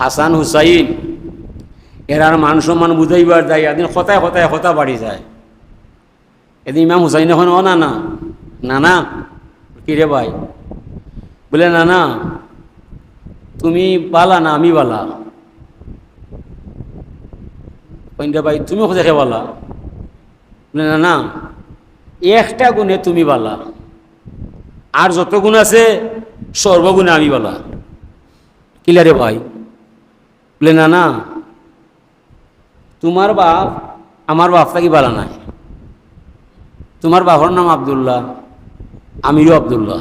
Hasan Hussain, error মান সম্মান বুঝাইবার যায় এদিন হতায় হতায় হতা বাড়ি যায়। এদিন ইমাম হুসাইন এখন, ও না না না না কিরে ভাই? বলে না না তুমি বালা না আমি বালা? কইন্ডা ভাই, তুমি কোথায় বালা? বলে না না একটা গুণে তুমি বালা। আর যত গুণ আছে, সর্বগুণে আমি বালা। কিলারে ভাই? বলে, না না, তোমার বাপ, আমার বাপ থাকি বালা নাই? তোমার বাবার নাম আবদুল্লাহ, আমিরও আবদুল্লাহ।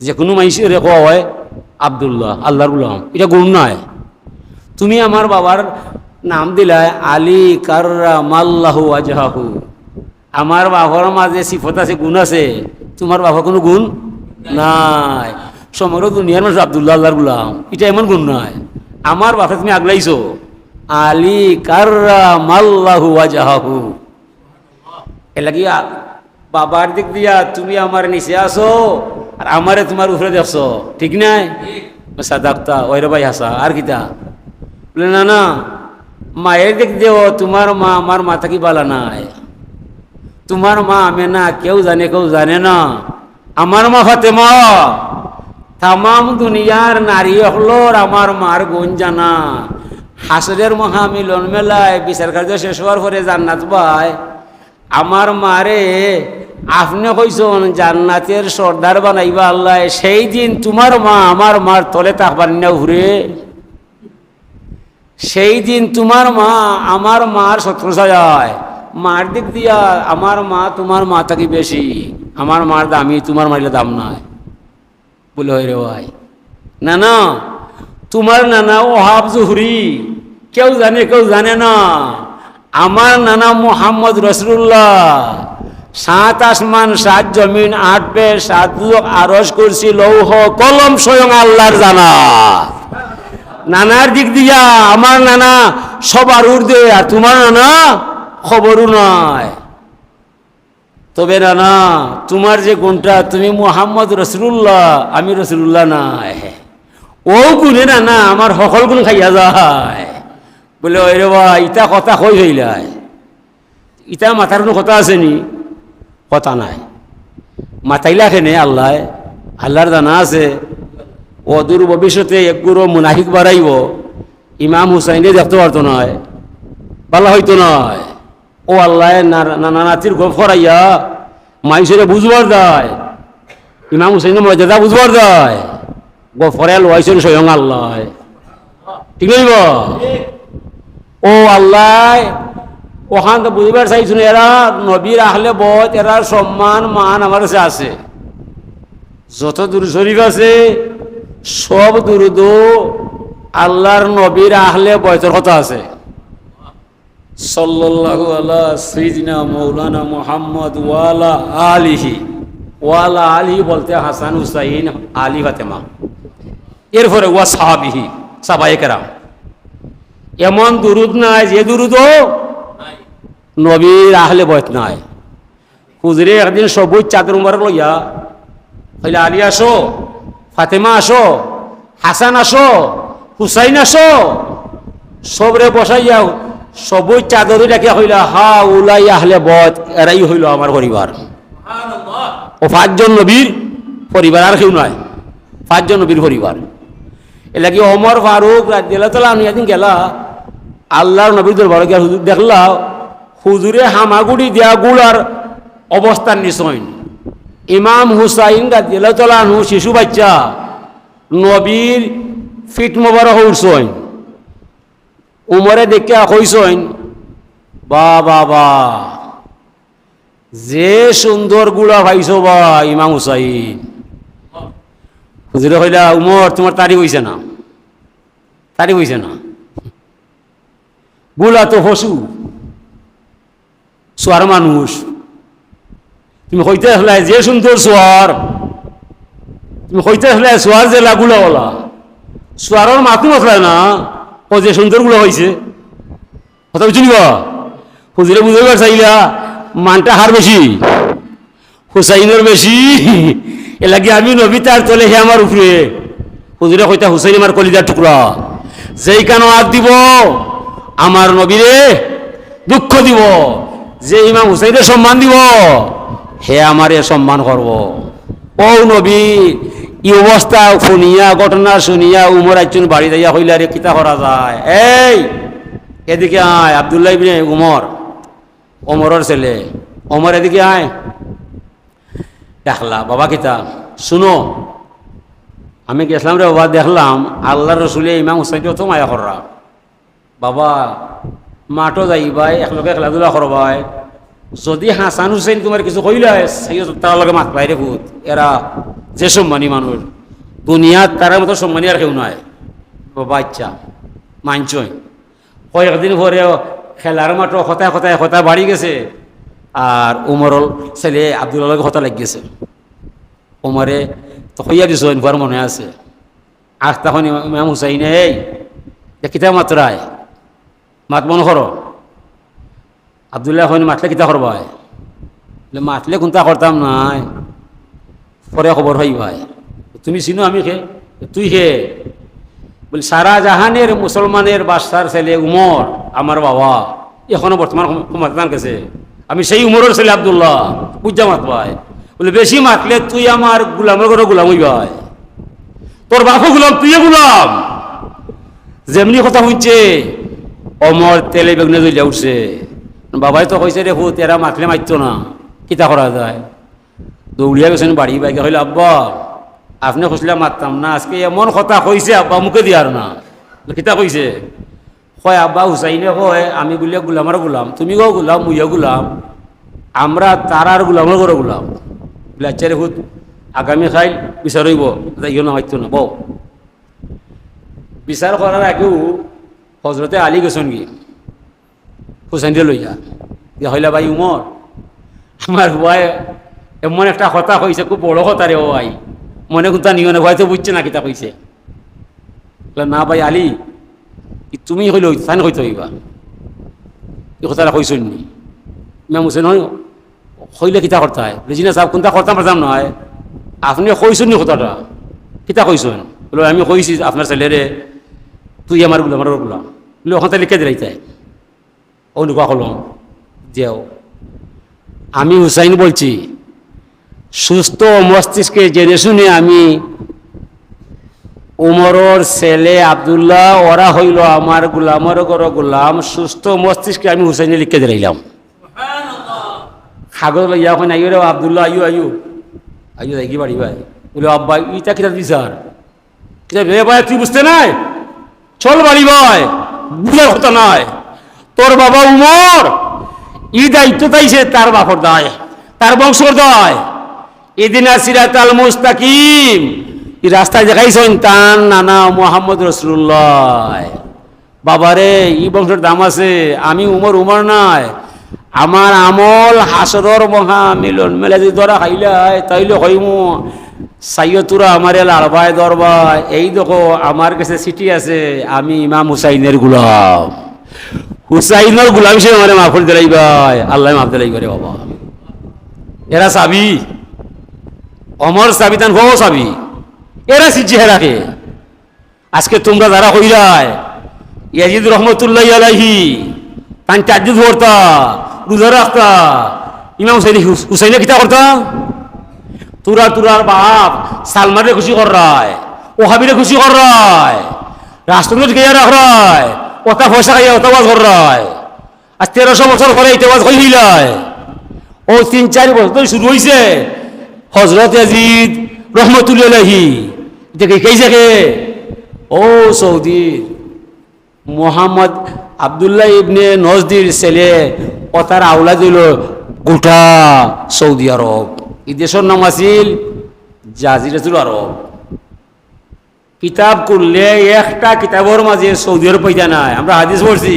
যে কোনো মানুষের কোয়া হয়, আবদুল্লাহ, আল্লাহর গুলাম। এটা গুণ নয় তুমি আমার বাবার নাম দিলাই আলী কার্রা মাল্লাহু আজহাহু আমার বাবার মাঝে সিফত আছে, গুণ আছে। তোমার বাবার কোনো গুণ নাই। সমগ্র দুনিয়ার মানুষ আবদুল্লাহ, আল্লাহর গুলাম। এটা এমন গুণ নয় আমার বাপে তুমি আগলাইছো। আলী কার্রা মাল্লাহু আজহাহু এলাকি বাবার দিক দিয়া তুমি আমার নিচে আসো আর আমারে তোমার উপরে দেখছ। ঠিক নাই? সাদাক্তা ওইরে ভাই হাসা আর কিতা? বলে না না মায়ের দিক দিও তোমার মা আমার মাথা কি বালা নাই। তোমার মা আমি না কেউ জানে কেউ জানে না। আমার মা ফাতেমা। তামাম দুনিয়ার নারী হলোর আমার মার গুণ জানা। হাসরের মহামিলন মেলায় বিচার কার্য শেষ হওয়ার পরে জান্নাত পায়। আমার মারে, আপনি কইসন জান্নাতের সর্দার বানাইবা আল্লাহ, সেই দিন তোমার মা আমার মার তলে তাকবার না ঘুরে। সেই দিন তোমার মা আমার মার শত্রু যায় মার দিক দিয়া আমার মা তোমার মা থাকি বেশি। আমার মার দামি, তোমার মারিলে দাম নাই। বলে হয় রে ভাই না না তোমার নানা ওহাব জুহরি, কেউ জানে কেউ জানে না। আমার নানা মোহাম্মদ রসুল্লাহ সাত আসমান, সাত জমিন, আট পে সাত লোক আরস করছি, লৌহ, কলম স্বয়ং আল্লাহর জানা। নানার দিক দিয়া আমার নানা সবার উর্দে আর তোমার নানা খবরও নয় তবে নানা তোমার যে গুণটা, তুমি মোহাম্মদ রসুল্লাহ আমি রসুল্লাহ নাই ও গুণে না না আমার সকল গুণ খাইয়া যায়। বলে, ওই রে ভাই ইটা কথা কই হইলাই? ইটা মাথার কোনো কথা আছে নি? কথা নাই। মাথাইলা খেনে আল্লাহ? আল্লাহর জানা আছে। অদূর ভবিষ্যতে একগুলো মুনাফিক বাড়াইব। ইমাম হুসাইনে দেখতে পারতো নয় ভালো হইতো নয় ও আল্লাহ নানা নাতির গপ করাইয়া মাইসরে বুঝবার দেয়। ইমাম হুসাইনের মর্যাদা বুঝবার দেয়। গপ করাই লোয়াইছেন স্বয়ং আল্লাহ। ঠিক নইব? ও আল্লাহ, ওখান তো বুঝবার চাইছিল এরা নবীর আহলে বত এরার সম্মান, মান আমার কাছে আছে। যত দূর শরীফ আছে, সব দুরুদ আল্লাহর নবীর আহলে বয়তের কথা আছে। সাল্লাল্লাহু আলা সৈদিনা মৌলানা মোহাম্মদ ওয়ালা আলিহি। ওয়ালা আলিহি বলতে হাসান হুসাইন আলী ফাতেমা এরপরে ওয়া সাহাবিহি সাবাই কেরাম। এমন দুরুদ নাই যে দুরুদ নবীর আহলে বয়ত নাই। হুজরে একদিন সবুজ চাদর মুবারক লইয়া হইলে আলী আসো, ফাতেমা আসো, হাসান আসো, হুসাইন আসো। সবরে বসাইয়া সবুজ চাদর ডাকিয়া হইলা হা উলাই আহলে বত এরাই হইল আমার পরিবার। ও পাঁচজন নবীর পরিবার আর কেউ নয় পাঁচজন নবীর পরিবার। এলাকি অমর ফারুক রাজিয়াল্লাহ তালা আমি একদিন গেলা আল্লাহর নবীর দরবার গিয়া হুজুর দেখলা হুজুরে হামাগুড়ি দেয়া গুড়ার অবস্থান নিশ্চয় ইমাম হুসাইন রাজিয়াল্লাহ তালা শিশু বাচ্চা নবীর ফিট মোবারক উঠছইন উমরে দেখে কইসইন, বা বাবা যে সুন্দর গুড়া ভাইছ বা ইমাম হুসাইন। হুজুরে কইলা, উমর, তোমার তারিখ হইছে না? তারিখ হইছে না। গুলা তো হসু সোয়ার মানুষ। তুমি কইতে হলে যে সুন্দর সোয়ার, তুমি কইতে হলে সোয়ার যে লাগুলা ওলা সোয়ারের মাথু মশলা না। ও যে সুন্দরগুলো হয়েছে কথা বুঝছি নিবা হুজুরে বুঝাইবার চাইলা মানটা হার বেশি, হুসাইনের বেশি। এলাকি আমি নবী তার তলে হে আমার উপরে। হুজুরে কইতা, হুসাইন আমার কলিদার টুকরা। যেই কেন হাত দিব, আমার নবীরে দুঃখ দিব। যে ইমাম হুসাইনের সম্মান দিব, হে আমারে সম্মান করব। ও নবী ই অবস্থা শুনিয়া, ঘটনা শুনিয়া উমর একজন বাড়ি যাইয়া হইলে আরে, কিতা করা যায়? এই, এদিকে আয়, আবদুল্লাহ ইবনে উমর ওমরের ছেলে। ওমর এদিকে আয়। দেখলা, বাবা কিতা? শুনো, আমি গেছিলাম রে, বাবা, দেখলাম আল্লাহ রসুলে ইমাম হুসাইনকে তো মায়া কররা বাবা, মাঠও যাইবাই, একলগে খেলাধুলা করবাই। যদি হাসান হুসেন তোমার কিছু কইলে তার মাত পাই রে ভূত এরা যে সম্মানী মানুষ, দুনিয়াত তার মতো সম্মানী আর কেউ নয় বাবা ইচ্ছা মানছই। কয়েকদিন পরে খেলার মাঠও হতায় হতায় হতায় বাড়ি গেছে। আর উমরল ছেলে আব্দুল্লাহ হতা লাগ গেছে। উমরে তো হইয়া দিছ ইনফার মনে আছে। আজ তখন ইমাম হুসাইন এই কিতা মাত্রায় মাত মন করো আবদুল্লাহ হইন মাতলে কিতা করবাই বলে মাতলে কোনটা করতাম নাই। পরে খবর হই ভাই। তুমি চিনো আমি খে তুই খে বলি, সারা জাহানের মুসলমানের বাদশার ছেলে উমর আমার বাবা। এখনও বর্তমান সমাধান গেছে আমি সেই উমরের ছেলে আবদুল্লাহ। বুঝা মাত ভাই। বলে বেশি মাতলে তুই আমার গুলামের ঘরে গুলাম হই ভাই। তোর বাপও গুলাম তুইও গুলাম। যেমনি কথা হইছে অমর তেলে বেগুনে জ্বলিয়া উঠছে। বাবাই তো কইছে রে ভূত, এরা মাতলে মারতো না, কিতা করা যায়? দৌড়িয়া গেছেন, বাড়ি বাইকে হইলে আব্বা, আপনি খুঁজলে মারতাম না, আজকে এমন কথা কইছে, আব্বা, মুখে দিয়ার না। কিতা কইছে? কয়, আব্বা, হুসাইনে কয়, আমি গুলিয়া গুলামার গুলাম তুমি গো গুলাম মুইয়া গুলাম, আমরা তারার গুলামের করে গুলাম। বলে আচ্ছা রে ভূত, আগামী খাইল বিচার হইব ইয়ে না হয়তো না বউ বিচার করার আগেও হজরতে আলী গেছেন কি হুসাইনরে লইয়া দিয়া হইলা ভাই উমর আমার ভাই এমন একটা কথা কইছে খুব বড় কথা রে ও ভাই মনে কোনটা নিও না হয়তো বুঝছে না কিতা কইছে না ভাই আলী তুমি হইলে সাইন হইতে হইবা এই কথাটা কইছেন নি। ইমাম হুসেন হয় হইলে কিতা করতে হয় রেজিনা সাহেব কোনটা করতাম পারতাম নয় আপনি কইছেন নি কথাটা। কিতা কইছেন বলে, আমি কইছি আপনার ছেলেরে তুই আমার গুলাম আমার গুলাম। বলে ওখানে লিখে দিলাই তাই অনুকা হলাম যেও। আমি হুসাইন বলছি সুস্থ মস্তিষ্কে জেনে শুনে আমি উমরর ছেলে আবদুল্লাহ ওরা হইল আমার গুলামর গর গোলাম সুস্থ মস্তিষ্কে আমি হুসাইনে লিখে দিলাম। কাগজ লইয়া ওখানে আইও রে আবদুল্লাহ আইও আইও আইও দেখি বাড়ি ভাই? বলে আব্বা ইটা কিতা দিছার কিতা বে ভাই তুই বুঝতে নাই? চল বাড়ি ভাই বুঝার কথা নয় তোর বাবা উমর। ই দায়িত্ব তাইছে তার বাপর দায়, তার বংশর দায়। এদিন সিরাত আল মুস্তাকিম, এই রাস্তায় দেখাইছেন তান নানা মোহাম্মদ রসুল্লাহ বাবারে ই বংশের দাম আছে, আমি উমর উমর নাই। আমার আমল হাসরর মহা মিলন মেলে যদি ধরা খাইলাই তাইলে হইমু। সাইয়তুরা আমারে লাড়বায় দরবায়, এই দেখো, আমার কাছে চিঠি আছে, আমি ইমাম হুসাইনের গুলাম। হুসাইনের গুলাম সে আমার মাফ দিলাই ভাই। আল্লাহ মাফ দিলাই করে বাবা। এরা চাবি অমর চাবি তান হো চাবি এরা সিদ্ধি রাখে আজকে তোমরা যারা হইলাই ইয়াজিদ রহমতুল্লাহ আলাইহি, তান চার্জিদ করতা রোজা রাখতা, ইমাম হুসাইন হুসাইনে কিতা করতা তুরা তুরার বাপ সালমানে খুশি কর রায়, ওহাবিরে খুশি কর রায় রাষ্ট্রপতি কে রাখ রায় ওটা পয়সা খাইয়া ওটা বাজ কর রায়। আজ তেরোশো বছর পরে তেবাজ হই হইলায় ও তিন, চার বছর শুরু হয়েছে হজরত আজিদ রহমতুল্লাহি দেখে কে জাগে? ও সৌদি মোহাম্মদ আবদুল্লাহ ইবনে নজদির ছেলে, ও তার আওলা দিল গোটা সৌদি আরব। এই দেশের নাম আছিল জাজিরাতুল আরব। কিতাব করলে একটা কিতাবের মাঝে সৌদি আরব পাইতা নাই। আমরা হাদিস পড়ছি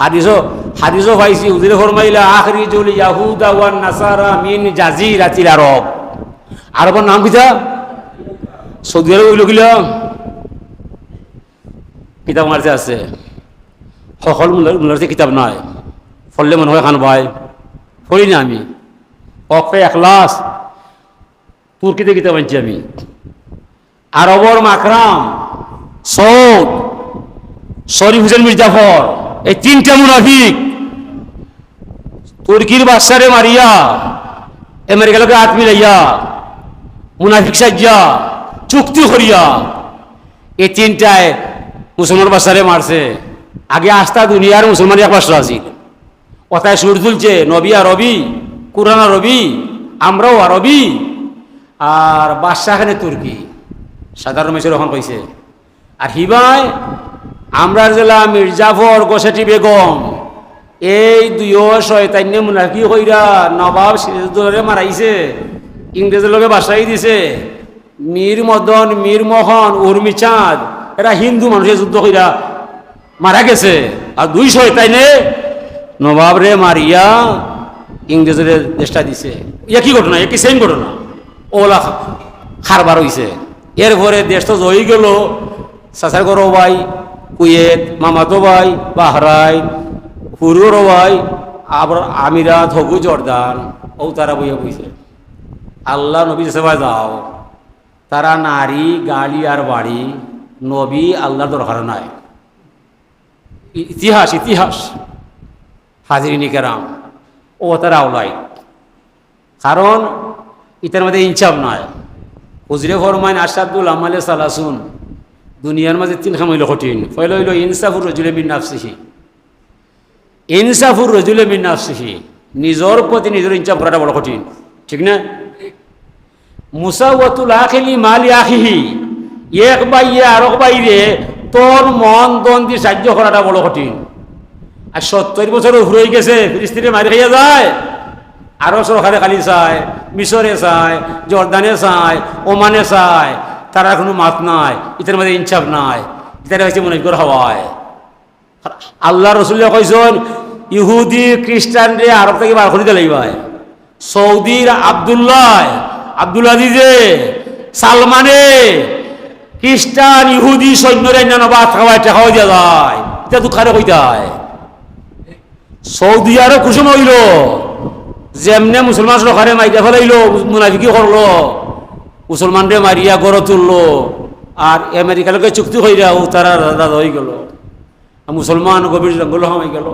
হাদিসও হাদিসও পাইছি উদিরে ফরমাইলা আখরি জুল ইয়াহুদা ওয়ান নাসারা মিন জাজিরাতিল আরব আরবের নাম কিতা সৌদি আরব ওইগুলো গিলা কিতাব মারতে আছে। সকল মূলারতে কিতাব নাই। পড়লে মনে হয় খান ভাই পড়ি না আমি? অফে এখলাস তুর্কিতে কিতাব আনছি আমি? আরবর মাকরাম, সৌদ, শরীফ হোসেন মির্জাফর এই তিনটা মুনাফিক, তুর্কির বাচ্চারে মারিয়া আমেরিকা লোকে হাত মিলাইয়া, মুনাফিক সাজ্জা, চুক্তি করিয়া এই তিনটায় মুসলমান বাচ্চারে মারছে। আগে আস্থা দুনিয়ার মুসলমান এক বাচ্চা আছিল কথায় সুর তুলছে, নবী আর রবি কুরানা রবি, আমরাও আর আর বাদশাখানে তুর্কি। সাধারণ মেসের ওখান কইছে আর হিবাই আমরা জেলা মির্জাফর গোসাটি বেগম, এই দুইও শয়তান্য মুনাফি কইরা নবাব সিরাজদৌলরে মারাইছে। ইংরেজের লোকে বাসাই দিছে। মীর মদন, মীর মোহন, উর্মি চাঁদ, এরা হিন্দু মানুষের যুদ্ধ কইরা মারা গেছে। আর দুই শয়তাইনে নবাব রে মারিয়া ইংরেজের দেশটা দিছে। ইয়া কি ঘটনা? একই সেম ঘটনা? ওলা খারবার হইছে। এরপরে দেশ তো জয়ী গেল। চাচার গরো ভাই, কুয়েত, মামাতো ভাই, বাহরাইন, হুরুর ভাই, আবার আমিরাত হগু জর্দান ও তারা বইয়া বইছে। আল্লাহ নবী সেবা যাও, তারা নারী গাড়ি আর বাড়ি, নবী আল্লাহর দরকার নাই। ইতিহাস ইতিহাস। হাজিরিনী কেরাম ও তারা ওলাই। কারণ ইতার মধ্যে ইনসাফ নয় হুজরে ফরমাইন আসাদুল আমালে সালাসুন। দুনিয়ার মাঝে তিন খাম কঠিন। পয়লা হইল ইনসাফুর রজুলে বিন নাফসিহি। ইনসাফুর রজুলে বিন নাফসিহি। নিজর প্রতি নিজের ইনসাফ করাটা বড় কঠিন। ঠিক না? মুসাওয়াতুল আখিলি মালি আখিহি। এক বাইয়ে আরক বাইরে তোর মন দন দিয়ে সাহায্য করাটা বড় কঠিন। আর সত্তর বছর হয়ে গেছে, ফিলিস্তিনে মারি খাইয়া যায়। আরও সরকারে খালি চায় মিশরে চায় জর্দানে চায় ওমানে চায় তারা কোনো মাত নাই ইতার মধ্যে ইনসাফ নাই ইতারা হয়েছে মনে কর হওয়ায় আল্লাহ রসুল্লাহ কইসন ইহুদি, খ্রিস্টান রে আরব থেকে বার করে দিলাই ভাই। সৌদির আবদুল্লাহ, আব্দুল আজিজে, সালমানে, খ্রিস্টান, ইহুদি সৈন্যরে অন্যান্য ভাত খাওয়ায় টাকাও দিয়া যায় এটা দুঃখারে কইতায়। সৌদি আরব কুসুম হইল। যেমনে মুসলমান সরকারে মাইটা ফেলাইল মুনাফিকি করল, মুসলমানরে মারিয়া গড় তুললো, আর আমেরিকার লোকে চুক্তি হইয়া ও তারা দাদা হয়ে গেল মুসলমান গভীর জঙ্গল হয়ে গেল।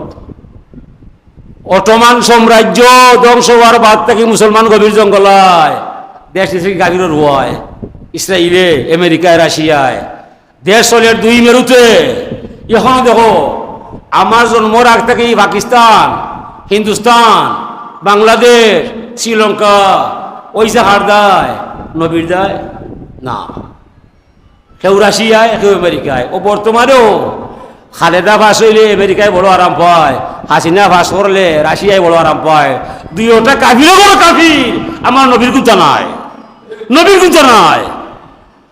অটোমান সাম্রাজ্য ধ্বংস হওয়ার বাদ থেকে মুসলমান গভীর জঙ্গলায়, দেশ দেশে গাভীর রুয়ায় ইসরায়েলে আমেরিকায়, রাশিয়ায়, দেশ চলের দুই মেরুতে। এখনও দেখো, আমার জন্মর আগ থেকেই পাকিস্তান, হিন্দুস্তান বাংলাদেশ, শ্রীলঙ্কা, ওই যে হার দেয় নবীর দেয়? না। কেউ রাশিয়ায় কেউ আমেরিকায়। ও বর্তমানেও খালেদা ফাঁস হইলে আমেরিকায় বড় আরাম পায়, হাসিনা ফাঁস করলে রাশিয়ায় বড় আরাম পায়। দুইটা কাফিরও বড় কাফির, আমার নবীর গুঞ্জা নাই। নবীর গুঞ্জা নাই।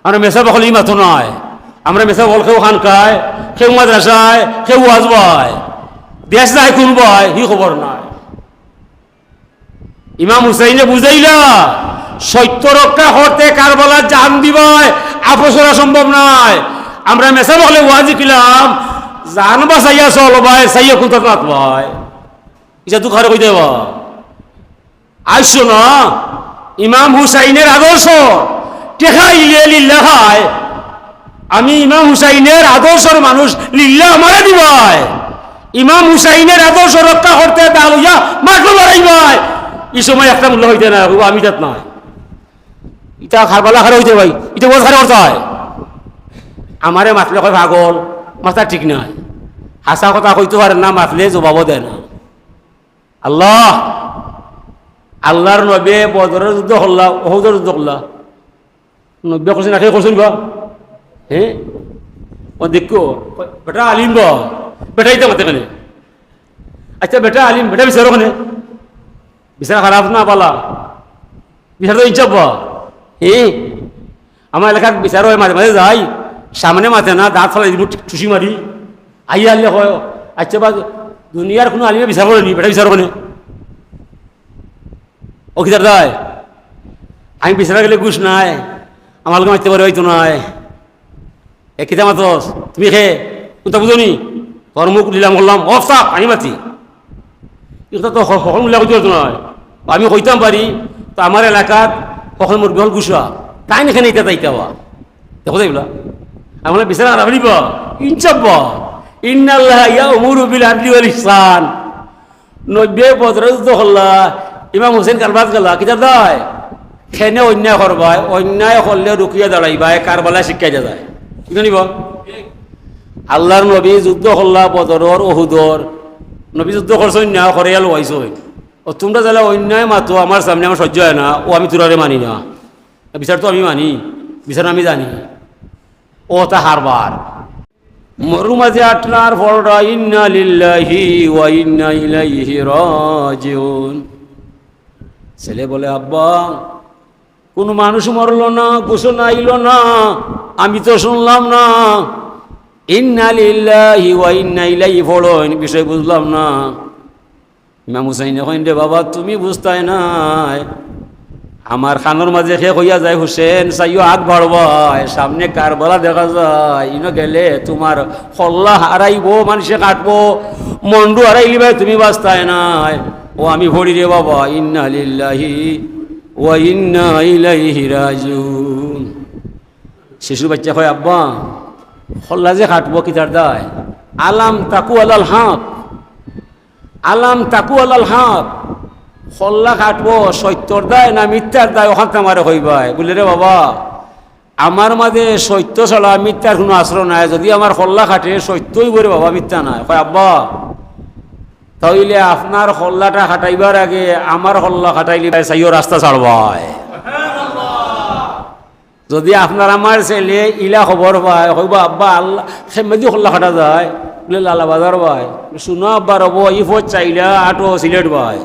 আমরা মেসা বকল ই মাথো নয় আমরা মেসা বল কেউ খান খায় কেউ মাদ্রাসায় কেউ আজ বয় দেশ যায় কোন বয় হি খবর নাই। ইমাম হুসাইনে বুঝাইলা, সত্য রক্ষা করতে কারবালা জান দিবাই আপোষরা সম্ভব নয় আমরা মেসা বলে ওয়াজি কিলাম জান বাসাইয়া চল ভাই সাইয়া কোন তাত ভাই? তুই খারে কই দেব আইসো না ইমাম হুসাইনের আদর্শ, টেকা ইলে লিল্লা খায়। আমি ইমাম হুসাইনের আদর্শের মানুষ, লিল্লা আমারে দিবাই ইমাম হুসাইনের আদর্শ রক্ষা করতে দালুয়া মাঠে লড়াইবাই এই সময় একটা মূল্য হইতে না আমি তাত নয় ইটা খারবালা খারে হইতে ভাই, ইটা বস খারে করতে হয়। আমারে মাতলে কয় ভাগল মাথা ঠিক নয় হাসা কথা কইতে পারে না, মাতলে জবাব দেয় না। আল্লাহ, আল্লাহর নবে বদরের যুদ্ধ করলা অহুদের যুদ্ধ করলা। নব্বে করছেন আখে করছেন বা হ্যাঁ ও দেখো, বেটা আলিম বা বেটা ইতে মাতে কেনে আচ্ছা বেটা আলিম, বেটা বিচারো কেনে বিচার খারাপ না পালা। বিচার তো ইচ্ছা বা হ্যাঁ আমার এলাকার বিচার হয়, মাঝে মাঝে যাই। সামনে মাথে না, দাঁত ফেলাই দিব টুসি মারি। আই আনলে কয় আচ্ছা বা দুনিয়ার কোনো আলিমে বিচার করেনি বেটা বিচার কেনে ও খিদার দায় আমি বিচারা গেলে ঘুষ নাই, আমার লোক মারতে পারে, হয়তো নাই। এ কিতা মাতস তুমি খে কোনটা বুঝনি তোর মুখ দিলাম করলাম অফ চাপ আমি মাতি এটা তো সকল মিলা কইতে হতো নয় আমি কইতাম পারি, তো আমার এলাকাত সকল মোর বিহল গুছা তাই এখানে এটা তাইতে হওয়া দেখো দেখলা আমার বিচারা রাখলিব ইনচাপ ইন্নাল্লাহ ইয়া উমুরু বিল আদলি ওয়াল ইহসান। নব্বে বদর যুদ্ধ হল্লা, ইমাম হোসেন কারবাজ গেলা কিতা দায় খেনে অন্যায় করবায় অন্যায় করলে রুকিয়া দাঁড়াইবায় কারবালা শিক্ষাই যায়। কি জানিব? আল্লাহর নবী যুদ্ধ করলা বদরর ওহুদর নবী যুদ্ধ করছেন না করে আইসই ও তোমরা যারা অন্যায় মাতো, আমার সামনে আমার সহ্য হয় না, ও আমি তোরারে মানি না। বিচার তো আমি মানি, বিচার আমি জানি। ও তা হারবার মরু মাঝে আটনার ফলটা ইন্না লিল্লাহি ওয়া ইন্না ইলাইহি রাজিউন। ছেলে বলে, আব্বা, কোনো মানুষ মরলো না, গোসল আইল না, আমি তো শুনলাম না। ইন্না লিল্লাহি ওয়া ইন্না ইলাইহি ফলো বিষয় বুঝলাম না। ইমাম হুসাইন এখন রে বাবা, তুমি বুঝতাই নাই। আমার খানোর মাঝে খে হইয়া যায় হুসেন চাইও আগ বাড়বায়। সামনে কারবালা দেখা যায়। ইনো গেলে তোমার হল্লা হারাইব মানুষে কাটবো। মন্ডু হারাইলি ভাই, তুমি বাঁচতাই নাই। ও আমি ভরি রে বাবা, ইন্না লিল্লাহি ওয়া ইন্না ইলাইহি রাজিউন। শিশু বাচ্চা হয় আব্বা হল্লা যে কাটবো কি তার দায়? আলাম তাকু আলাল হাঁক। আলাম তাকু আলাল হাঁক হল্লা কাটবো সত্যর দায় না মিথ্যার দায়, ওখান আমার হইবাই বলে রে বাবা, আমার মাঝে সত্য ছাড়া মিথ্যার কোনো আশ্রয় নাই। যদি আমার হল্লা কাটে সত্যই বলে বাবা, মিথ্যা নাই। কয়, আব্বা, তাইলে আপনার হল্লাটা খাটাইবার আগে আমার হল্লা খাটাইলে চাইও রাস্তা ছাড়বাই যদি আপনার আমার ছেলে ইলা খবর পায় হইব আব্বা, আল্লাহ সেমেদি হল্লা খাটা যায়। লালা বাজার ভাই, শুনো আব্বা রব, ই চাইলা আটো সিলেট ভাই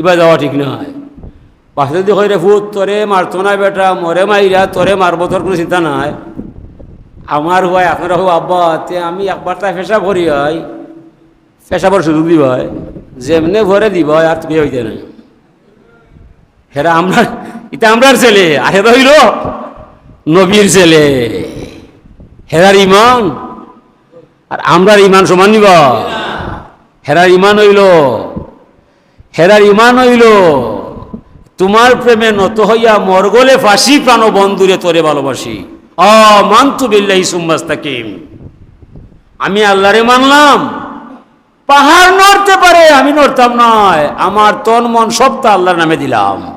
ইবা যাওয়া ঠিক নয় পাশে যদি হয় রে ফুট তোরে মারতো না বেটা, মরে মাইরা, তোরে মারবো, তোর কোনো চিন্তা নাই। আমার ভাই, আপনারা হো আব্বা, তে আমি একবার তাই পেশা ভরি হয় পেশাবর সুযোগ দিব হয় যেমনে ভরে দিব হয় আর তুমি হইতে নাই। হেরা আমরা, এটা আমরার ছেলে, আর হেরা হইল নবীর ছেলে। হেরার ইমান আর আমরার ইমান সমান নিব? হেরার ইমান হইল। হেরার ইমান হইল। তোমার প্রেমে নত হইয়া মরগলে ফাঁসি প্রাণ বন্ধুরে তোরে ভালোবাসি। অ মান্তু বিল্লাহি সুম্মাস্তাকিম। আমি আল্লাহরে মানলাম। পাহাড় নড়তে পারে, আমি নড়তাম নয়। আমার তন মন সব তো আল্লাহর নামে দিলাম।